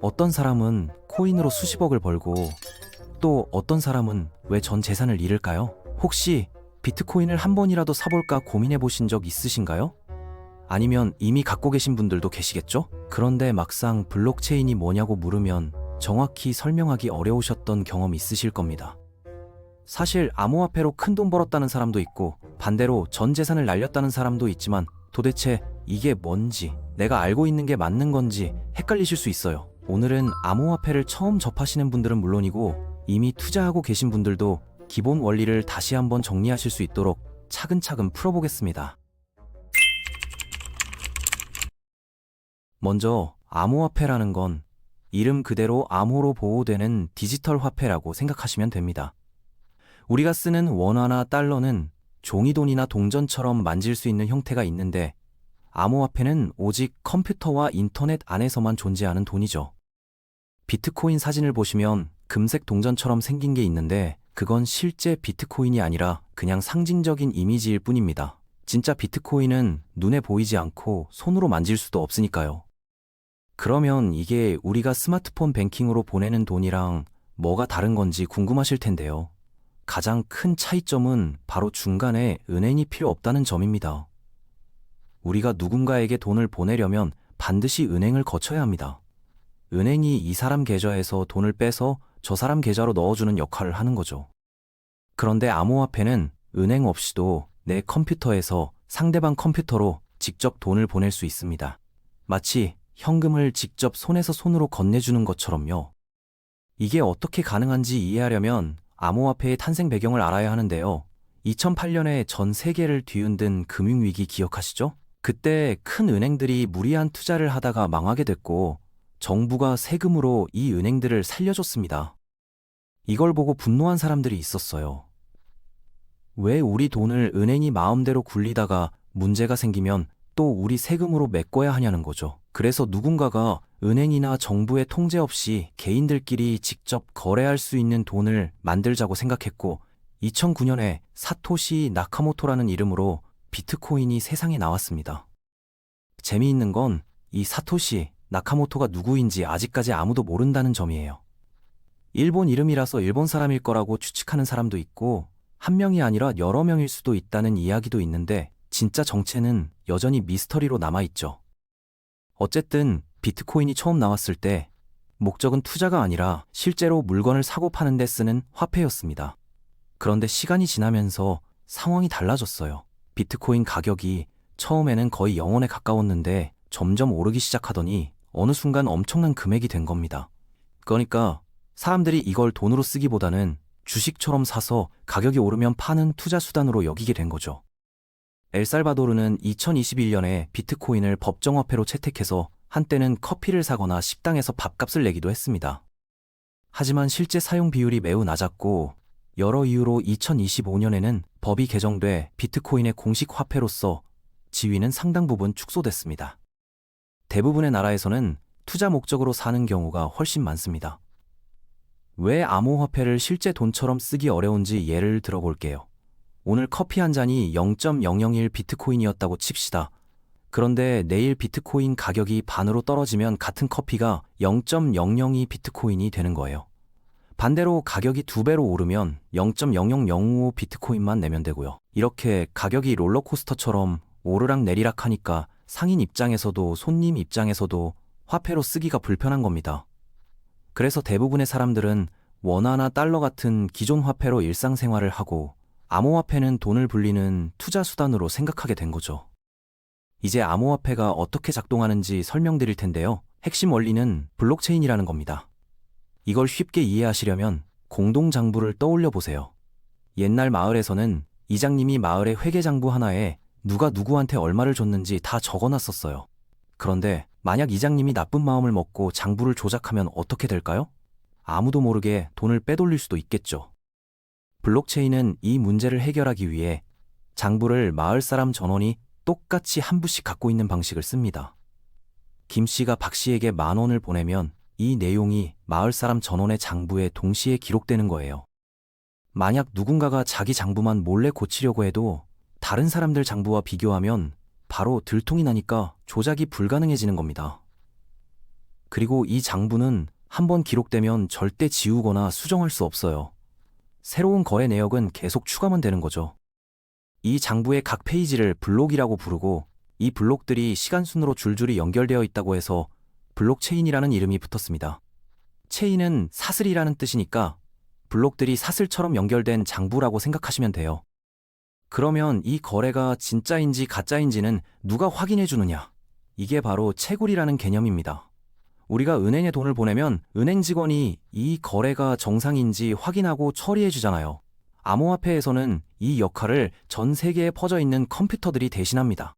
어떤 사람은 코인으로 수십억을 벌고 또 어떤 사람은 왜 전 재산을 잃을까요? 혹시 비트코인을 한 번이라도 사볼까 고민해 보신 적 있으신가요? 아니면 이미 갖고 계신 분들도 계시겠죠? 그런데 막상 블록체인이 뭐냐고 물으면 정확히 설명하기 어려우셨던 경험 있으실 겁니다. 사실 암호화폐로 큰 돈 벌었다는 사람도 있고 반대로 전 재산을 날렸다는 사람도 있지만 도대체 이게 뭔지 내가 알고 있는 게 맞는 건지 헷갈리실 수 있어요. 오늘은 암호화폐를 처음 접하시는 분들은 물론이고 이미 투자하고 계신 분들도 기본 원리를 다시 한번 정리하실 수 있도록 차근차근 풀어보겠습니다. 먼저 암호화폐라는 건 이름 그대로 암호로 보호되는 디지털 화폐라고 생각하시면 됩니다. 우리가 쓰는 원화나 달러는 종이돈이나 동전처럼 만질 수 있는 형태가 있는데 암호화폐는 오직 컴퓨터와 인터넷 안에서만 존재하는 돈이죠. 비트코인 사진을 보시면 금색 동전처럼 생긴 게 있는데 그건 실제 비트코인이 아니라 그냥 상징적인 이미지일 뿐입니다. 진짜 비트코인은 눈에 보이지 않고 손으로 만질 수도 없으니까요. 그러면 이게 우리가 스마트폰 뱅킹으로 보내는 돈이랑 뭐가 다른 건지 궁금하실 텐데요. 가장 큰 차이점은 바로 중간에 은행이 필요 없다는 점입니다. 우리가 누군가에게 돈을 보내려면 반드시 은행을 거쳐야 합니다. 은행이 이 사람 계좌에서 돈을 빼서 저 사람 계좌로 넣어주는 역할을 하는 거죠. 그런데 암호화폐는 은행 없이도 내 컴퓨터에서 상대방 컴퓨터로 직접 돈을 보낼 수 있습니다. 마치 현금을 직접 손에서 손으로 건네주는 것처럼요. 이게 어떻게 가능한지 이해하려면 암호화폐의 탄생 배경을 알아야 하는데요. 2008년에 전 세계를 뒤흔든 금융위기 기억하시죠? 그때 큰 은행들이 무리한 투자를 하다가 망하게 됐고 정부가 세금으로 이 은행들을 살려줬습니다. 이걸 보고 분노한 사람들이 있었어요. 왜 우리 돈을 은행이 마음대로 굴리다가 문제가 생기면 또 우리 세금으로 메꿔야 하냐는 거죠. 그래서 누군가가 은행이나 정부의 통제 없이 개인들끼리 직접 거래할 수 있는 돈을 만들자고 생각했고 2009년에 사토시 나카모토라는 이름으로 비트코인이 세상에 나왔습니다. 재미있는 건 이 사토시 나카모토가 누구인지 아직까지 아무도 모른다는 점이에요. 일본 이름이라서 일본 사람일 거라고 추측하는 사람도 있고 한 명이 아니라 여러 명일 수도 있다는 이야기도 있는데 진짜 정체는 여전히 미스터리로 남아있죠. 어쨌든 비트코인이 처음 나왔을 때 목적은 투자가 아니라 실제로 물건을 사고 파는 데 쓰는 화폐였습니다. 그런데 시간이 지나면서 상황이 달라졌어요. 비트코인 가격이 처음에는 거의 0원에 가까웠는데 점점 오르기 시작하더니 어느 순간 엄청난 금액이 된 겁니다. 그러니까 사람들이 이걸 돈으로 쓰기보다는 주식처럼 사서 가격이 오르면 파는 투자 수단으로 여기게 된 거죠. 엘살바도르는 2021년에 비트코인을 법정화폐로 채택해서 한때는 커피를 사거나 식당에서 밥값을 내기도 했습니다. 하지만 실제 사용 비율이 매우 낮았고 여러 이유로 2025년에는 법이 개정돼 비트코인의 공식 화폐로서 지위는 상당 부분 축소됐습니다. 대부분의 나라에서는 투자 목적으로 사는 경우가 훨씬 많습니다. 왜 암호화폐를 실제 돈처럼 쓰기 어려운지 예를 들어볼게요. 오늘 커피 한 잔이 0.001 비트코인이었다고 칩시다. 그런데 내일 비트코인 가격이 반으로 떨어지면 같은 커피가 0.002 비트코인이 되는 거예요. 반대로 가격이 두 배로 오르면 0.0005 비트코인만 내면 되고요. 이렇게 가격이 롤러코스터처럼 오르락 내리락 하니까 상인 입장에서도 손님 입장에서도 화폐로 쓰기가 불편한 겁니다. 그래서 대부분의 사람들은 원화나 달러 같은 기존 화폐로 일상생활을 하고 암호화폐는 돈을 불리는 투자 수단으로 생각하게 된 거죠. 이제 암호화폐가 어떻게 작동하는지 설명드릴 텐데요. 핵심 원리는 블록체인이라는 겁니다. 이걸 쉽게 이해하시려면 공동장부를 떠올려 보세요. 옛날 마을에서는 이장님이 마을의 회계장부 하나에 누가 누구한테 얼마를 줬는지 다 적어놨었어요. 그런데 만약 이장님이 나쁜 마음을 먹고 장부를 조작하면 어떻게 될까요? 아무도 모르게 돈을 빼돌릴 수도 있겠죠. 블록체인은 이 문제를 해결하기 위해 장부를 마을 사람 전원이 똑같이 한 부씩 갖고 있는 방식을 씁니다. 김 씨가 박 씨에게 만 원을 보내면 이 내용이 마을 사람 전원의 장부에 동시에 기록되는 거예요. 만약 누군가가 자기 장부만 몰래 고치려고 해도 다른 사람들 장부와 비교하면 바로 들통이 나니까 조작이 불가능해지는 겁니다. 그리고 이 장부는 한번 기록되면 절대 지우거나 수정할 수 없어요. 새로운 거래 내역은 계속 추가만 되는 거죠. 이 장부의 각 페이지를 블록이라고 부르고 이 블록들이 시간 순으로 줄줄이 연결되어 있다고 해서 블록체인이라는 이름이 붙었습니다. 체인은 사슬이라는 뜻이니까 블록들이 사슬처럼 연결된 장부라고 생각하시면 돼요. 그러면 이 거래가 진짜인지 가짜인지는 누가 확인해 주느냐? 이게 바로 채굴이라는 개념입니다. 우리가 은행에 돈을 보내면 은행 직원이 이 거래가 정상인지 확인하고 처리해 주잖아요. 암호화폐에서는 이 역할을 전 세계에 퍼져 있는 컴퓨터들이 대신합니다.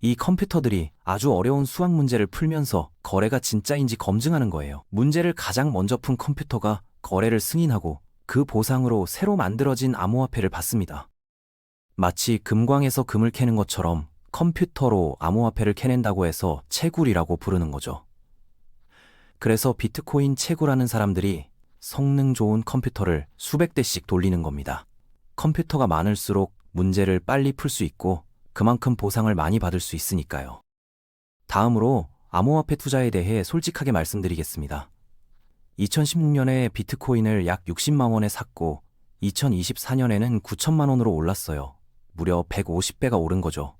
이 컴퓨터들이 아주 어려운 수학 문제를 풀면서 거래가 진짜인지 검증하는 거예요. 문제를 가장 먼저 푼 컴퓨터가 거래를 승인하고 그 보상으로 새로 만들어진 암호화폐를 받습니다. 마치 금광에서 금을 캐는 것처럼 컴퓨터로 암호화폐를 캐낸다고 해서 채굴이라고 부르는 거죠. 그래서 비트코인 채굴하는 사람들이 성능 좋은 컴퓨터를 수백 대씩 돌리는 겁니다. 컴퓨터가 많을수록 문제를 빨리 풀 수 있고 그만큼 보상을 많이 받을 수 있으니까요. 다음으로 암호화폐 투자에 대해 솔직하게 말씀드리겠습니다. 2016년에 비트코인을 약 60만 원에 샀고 2024년에는 9천만 원으로 올랐어요. 무려 150배가 오른 거죠.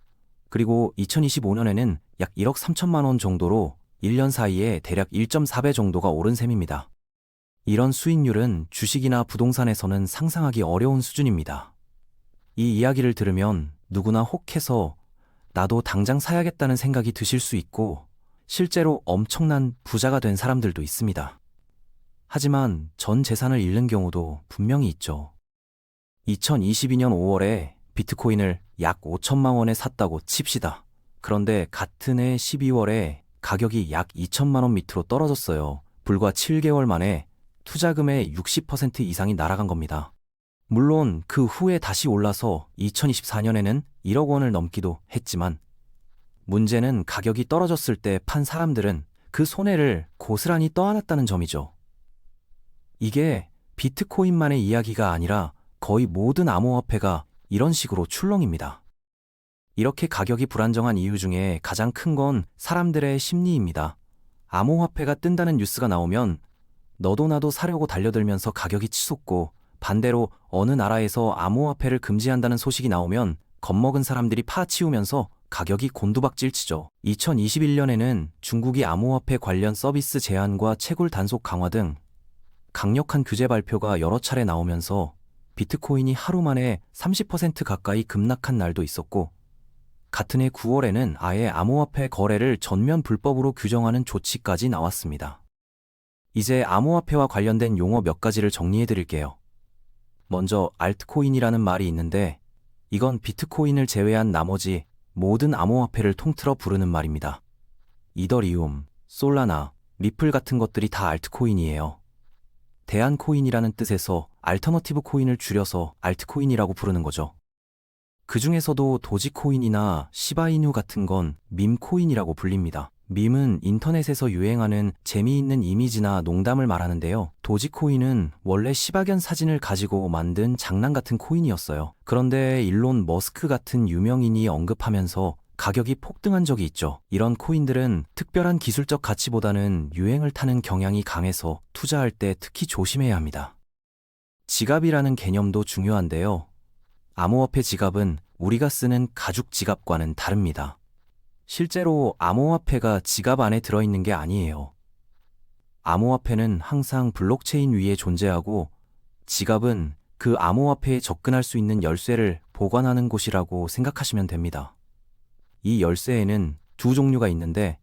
그리고 2025년에는 약 1억 3천만 원 정도로 1년 사이에 대략 1.4배 정도가 오른 셈입니다. 이런 수익률은 주식이나 부동산에서는 상상하기 어려운 수준입니다. 이 이야기를 들으면 누구나 혹해서 나도 당장 사야겠다는 생각이 드실 수 있고 실제로 엄청난 부자가 된 사람들도 있습니다. 하지만 전 재산을 잃는 경우도 분명히 있죠. 2022년 5월에 비트코인을 약 5천만 원에 샀다고 칩시다. 그런데 같은 해 12월에 가격이 약 2천만 원 밑으로 떨어졌어요. 불과 7개월 만에 투자금의 60% 이상이 날아간 겁니다. 물론 그 후에 다시 올라서 2024년에는 1억 원을 넘기도 했지만 문제는 가격이 떨어졌을 때 판 사람들은 그 손해를 고스란히 떠안았다는 점이죠. 이게 비트코인만의 이야기가 아니라 거의 모든 암호화폐가 이런 식으로 출렁입니다. 이렇게 가격이 불안정한 이유 중에 가장 큰 건 사람들의 심리입니다. 암호화폐가 뜬다는 뉴스가 나오면 너도 나도 사려고 달려들면서 가격이 치솟고 반대로 어느 나라에서 암호화폐를 금지한다는 소식이 나오면 겁먹은 사람들이 파치우면서 가격이 곤두박질 치죠. 2021년에는 중국이 암호화폐 관련 서비스 제한과 채굴 단속 강화 등 강력한 규제 발표가 여러 차례 나오면서 비트코인이 하루 만에 30% 가까이 급락한 날도 있었고 같은 해 9월에는 아예 암호화폐 거래를 전면 불법으로 규정하는 조치까지 나왔습니다. 이제 암호화폐와 관련된 용어 몇 가지를 정리해 드릴게요. 먼저 알트코인이라는 말이 있는데 이건 비트코인을 제외한 나머지 모든 암호화폐를 통틀어 부르는 말입니다. 이더리움, 솔라나, 리플 같은 것들이 다 알트코인이에요. 대안 코인이라는 뜻에서 알터너티브 코인을 줄여서 알트코인이라고 부르는 거죠. 그 중에서도 도지코인이나 시바이누 같은 건 밈코인이라고 불립니다. 밈은 인터넷에서 유행하는 재미있는 이미지나 농담을 말하는데요. 도지코인은 원래 시바견 사진을 가지고 만든 장난 같은 코인이었어요. 그런데 일론 머스크 같은 유명인이 언급하면서 가격이 폭등한 적이 있죠. 이런 코인들은 특별한 기술적 가치보다는 유행을 타는 경향이 강해서 투자할 때 특히 조심해야 합니다. 지갑이라는 개념도 중요한데요. 암호화폐 지갑은 우리가 쓰는 가죽 지갑과는 다릅니다. 실제로 암호화폐가 지갑 안에 들어있는 게 아니에요. 암호화폐는 항상 블록체인 위에 존재하고 지갑은 그 암호화폐에 접근할 수 있는 열쇠를 보관하는 곳이라고 생각하시면 됩니다. 이 열쇠에는 두 종류가 있는데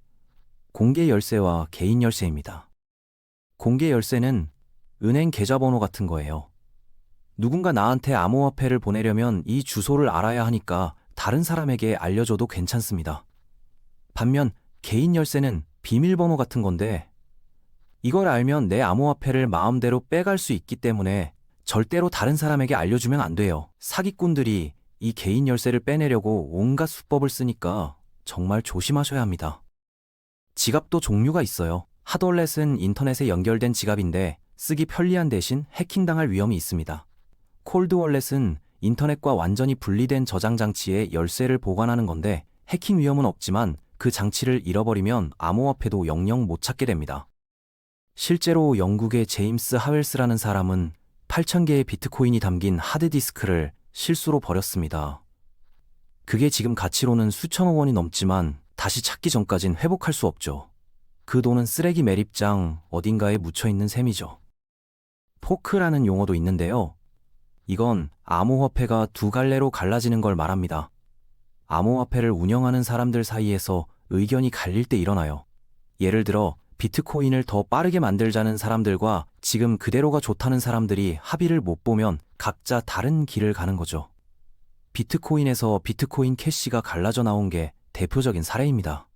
공개 열쇠와 개인 열쇠입니다. 공개 열쇠는 은행 계좌번호 같은 거예요. 누군가 나한테 암호화폐를 보내려면 이 주소를 알아야 하니까 다른 사람에게 알려줘도 괜찮습니다. 반면 개인 열쇠는 비밀번호 같은 건데 이걸 알면 내 암호화폐를 마음대로 빼갈 수 있기 때문에 절대로 다른 사람에게 알려주면 안 돼요. 사기꾼들이 이 개인 열쇠를 빼내려고 온갖 수법을 쓰니까 정말 조심하셔야 합니다. 지갑도 종류가 있어요. 핫월렛은 인터넷에 연결된 지갑인데 쓰기 편리한 대신 해킹당할 위험이 있습니다. 콜드월렛은 인터넷과 완전히 분리된 저장 장치에 열쇠를 보관하는 건데 해킹 위험은 없지만 그 장치를 잃어버리면 암호화폐도 영영 못 찾게 됩니다. 실제로 영국의 제임스 하웰스라는 사람은 8,000개의 비트코인이 담긴 하드디스크를 실수로 버렸습니다. 그게 지금 가치로는 수천억 원이 넘지만 다시 찾기 전까진 회복할 수 없죠. 그 돈은 쓰레기 매립장 어딘가에 묻혀 있는 셈이죠. 포크라는 용어도 있는데요. 이건 암호화폐가 두 갈래로 갈라지는 걸 말합니다. 암호화폐를 운영하는 사람들 사이에서 의견이 갈릴 때 일어나요. 예를 들어 비트코인을 더 빠르게 만들자는 사람들과 지금 그대로가 좋다는 사람들이 합의를 못 보면 각자 다른 길을 가는 거죠. 비트코인에서 비트코인 캐시가 갈라져 나온 게 대표적인 사례입니다.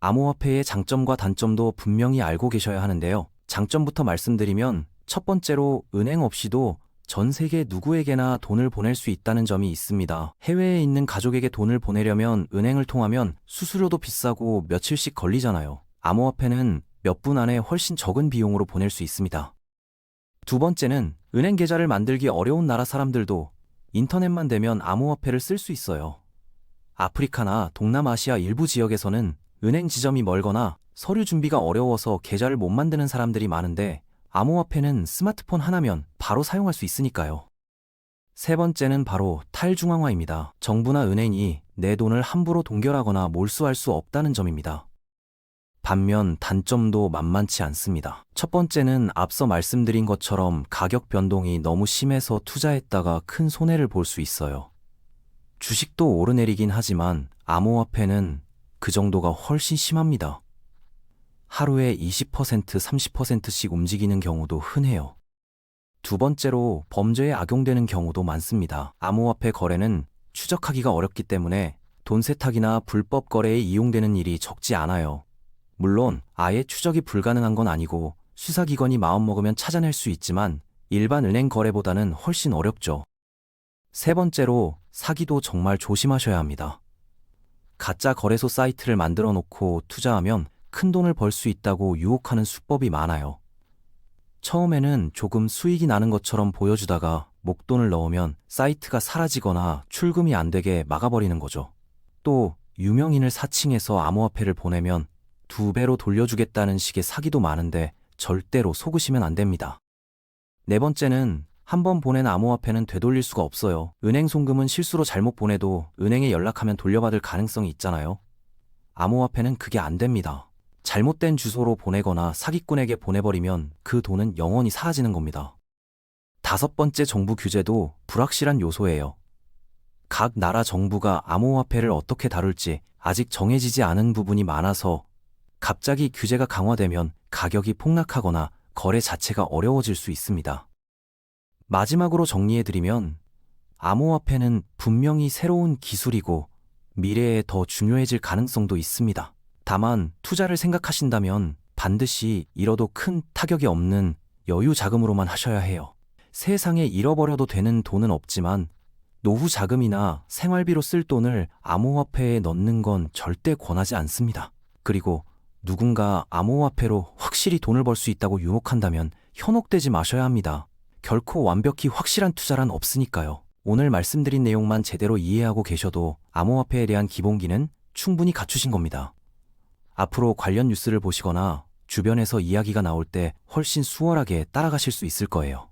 암호화폐의 장점과 단점도 분명히 알고 계셔야 하는데요. 장점부터 말씀드리면 첫 번째로 은행 없이도 전 세계 누구에게나 돈을 보낼 수 있다는 점이 있습니다. 해외에 있는 가족에게 돈을 보내려면 은행을 통하면 수수료도 비싸고 며칠씩 걸리잖아요. 암호화폐는 몇 분 안에 훨씬 적은 비용으로 보낼 수 있습니다. 두 번째는 은행 계좌를 만들기 어려운 나라 사람들도 인터넷만 되면 암호화폐를 쓸 수 있어요. 아프리카나 동남아시아 일부 지역에서는 은행 지점이 멀거나 서류 준비가 어려워서 계좌를 못 만드는 사람들이 많은데 암호화폐는 스마트폰 하나면 바로 사용할 수 있으니까요. 세 번째는 바로 탈중앙화입니다. 정부나 은행이 내 돈을 함부로 동결하거나 몰수할 수 없다는 점입니다. 반면 단점도 만만치 않습니다. 첫 번째는 앞서 말씀드린 것처럼 가격 변동이 너무 심해서 투자했다가 큰 손해를 볼 수 있어요. 주식도 오르내리긴 하지만 암호화폐는 그 정도가 훨씬 심합니다. 하루에 20% 30%씩 움직이는 경우도 흔해요. 두 번째로 범죄에 악용되는 경우도 많습니다. 암호화폐 거래는 추적하기가 어렵기 때문에 돈 세탁이나 불법 거래에 이용되는 일이 적지 않아요. 물론 아예 추적이 불가능한 건 아니고 수사기관이 마음먹으면 찾아낼 수 있지만 일반 은행 거래보다는 훨씬 어렵죠. 세 번째로 사기도 정말 조심하셔야 합니다. 가짜 거래소 사이트를 만들어 놓고 투자하면 큰 돈을 벌 수 있다고 유혹하는 수법이 많아요. 처음에는 조금 수익이 나는 것처럼 보여주다가 목돈을 넣으면 사이트가 사라지거나 출금이 안 되게 막아버리는 거죠. 또 유명인을 사칭해서 암호화폐를 보내면 두 배로 돌려주겠다는 식의 사기도 많은데 절대로 속으시면 안 됩니다. 네 번째는 한 번 보낸 암호화폐는 되돌릴 수가 없어요. 은행 송금은 실수로 잘못 보내도 은행에 연락하면 돌려받을 가능성이 있잖아요. 암호화폐는 그게 안 됩니다. 잘못된 주소로 보내거나 사기꾼에게 보내버리면 그 돈은 영원히 사라지는 겁니다. 다섯 번째 정부 규제도 불확실한 요소예요. 각 나라 정부가 암호화폐를 어떻게 다룰지 아직 정해지지 않은 부분이 많아서 갑자기 규제가 강화되면 가격이 폭락하거나 거래 자체가 어려워질 수 있습니다. 마지막으로 정리해드리면 암호화폐는 분명히 새로운 기술이고 미래에 더 중요해질 가능성도 있습니다. 다만 투자를 생각하신다면 반드시 잃어도 큰 타격이 없는 여유 자금으로만 하셔야 해요. 세상에 잃어버려도 되는 돈은 없지만 노후 자금이나 생활비로 쓸 돈을 암호화폐에 넣는 건 절대 권하지 않습니다. 그리고 누군가 암호화폐로 확실히 돈을 벌 수 있다고 유혹한다면 현혹되지 마셔야 합니다. 결코 완벽히 확실한 투자란 없으니까요. 오늘 말씀드린 내용만 제대로 이해하고 계셔도 암호화폐에 대한 기본기는 충분히 갖추신 겁니다. 앞으로 관련 뉴스를 보시거나 주변에서 이야기가 나올 때 훨씬 수월하게 따라가실 수 있을 거예요.